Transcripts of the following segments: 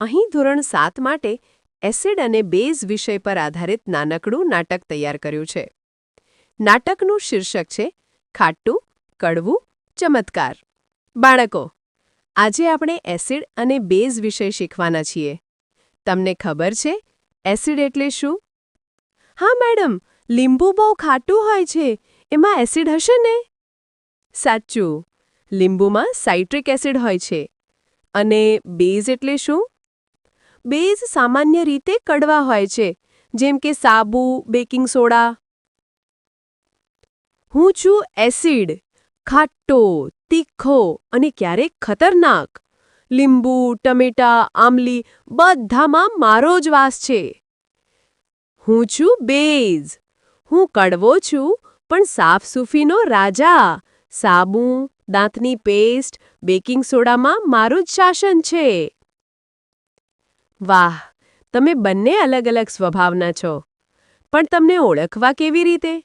અહીં ધોરણ સાત માટે એસિડ અને બેઝ વિષય પર આધારિત નાનકડું નાટક તૈયાર કર્યું છે. નાટકનું શીર્ષક છે, ખાટું, કડવું, ચમત્કાર. બાળકો, આજે આપણે એસિડ અને બેઝ વિષય શીખવાના છીએ. તમને ખબર છે, એસિડ એટલે શું? હા, મેડમ, લીંબુ બહુ ખાટું હોય છે, એમાં એસિડ હશે ને? સાચું, લીંબુમાં સાઇટ્રિક એસિડ હોય છે. અને બેઝ એટલે શું? બેઝ સામાન્ય રીતે કડવા હોય છે, જેમ કે સાબુ, બેકિંગ સોડા. હું છું એસિડ, ખાટો, તીખો અને ક્યારેક ખતરનાક. લીંબુ, ટમેટા આમલી બધામાં મારો જ વાસ છે. હું છું બેઝ. હું કડવો છું, પણ સાફ સૂફીનો રાજા. સાબુ, દાંતની પેસ્ટ, બેકિંગ સોડામાં મારું જ શાસન છે. વાહ, તમે બંને અલગ અલગ સ્વભાવના છો. પણ તમને ઓળખવા કેવી રીતે?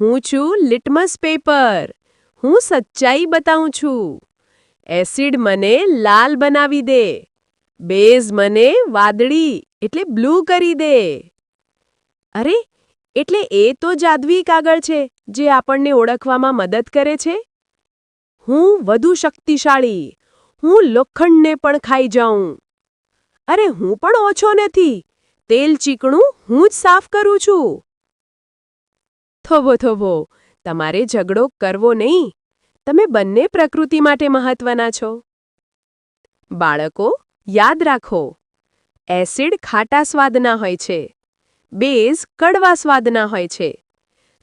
હું છું લિટમસ પેપર. હું સચ્ચાઈ બતાવું છું. એસિડ મને લાલ બનાવી દે. બેઝ મને વાદળી, એટલે બ્લુ કરી દે. અરે, એટલે એ તો જાદવી કાગળ છે, જે આપણને ઓળખવામાં મદદ કરે છે? હું વધુ શક્તિશાળી. હું લોખંડને પણ ખાઈ જાઉં. અરે હું પણ ઓછો નથી. તેલ ચીકણું હું જ સાફ કરું છું. થોભો થોભો, તમારે ઝઘડો કરવો નહીં. તમે બંને પ્રકૃતિ માટે મહત્વના છો. બાળકો, યાદ રાખો, એસિડ ખાટા સ્વાદના હોય છે. બેઝ કડવા સ્વાદના હોય છે.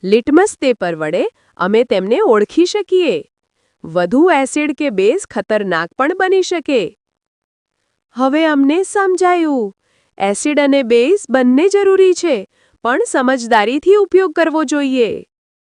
લિટમસ પેપર વડે અમે તેમને ઓળખી શકીએ. વધુ એસિડ કે બેઝ ખતરનાક પણ બની શકે. હવે અમને સમજાયું. એસિડ અને બેઝ બંને જરૂરી છે પણ સમજદારીથી ઉપયોગ કરવો જોઈએ.